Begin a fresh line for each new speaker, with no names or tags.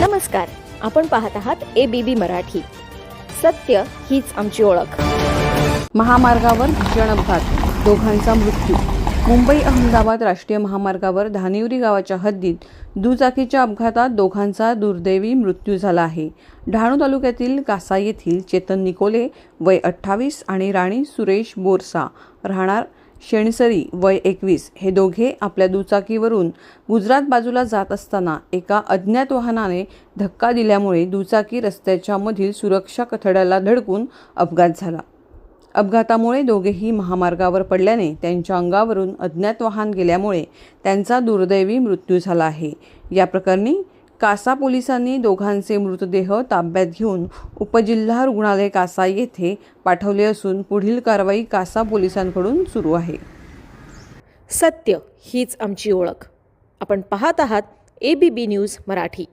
नमस्कार आपण पाहत आहात ए बी बी मराठी. सत्य हीच आमची ओळख.
महामार्गावर भीषण अपघात दोघांचा मृत्यू. मुंबई अहमदाबाद राष्ट्रीय महामार्गावर धानिवरी गावाच्या हद्दीत दुचाकीच्या अपघातात दोघांचा दुर्दैवी मृत्यू झाला आहे. डहाणू तालुक्यातील कासा येथील चेतन निकोले वय अठ्ठावीस आणि राणी सुरेश बोरसा राहणार शेणसरी वय एकवीस हे दोघे आपल्या दुचाकीवरून गुजरात बाजूला जात असताना एका अज्ञात वाहनाने धक्का दिल्यामुळे दुचाकी रस्त्याच्या मधील सुरक्षा कठड्याला धडकून अपघात झाला. अपघातामुळे दोघेही महामार्गावर पडल्याने त्यांच्या अंगावरून अज्ञात वाहन गेल्यामुळे त्यांचा दुर्दैवी मृत्यू झाला आहे. या प्रकरणी कासा पोलिसांनी दोघांचे मृतदेह ताब्यात घेऊन उपजिल्हा रुग्णालय कासा येथे पाठवले असून पुढील कारवाई कासा पोलिसांकडून सुरू आहे.
सत्य हीच आमची ओळख. आपण पाहत आहात A B B news Marathi.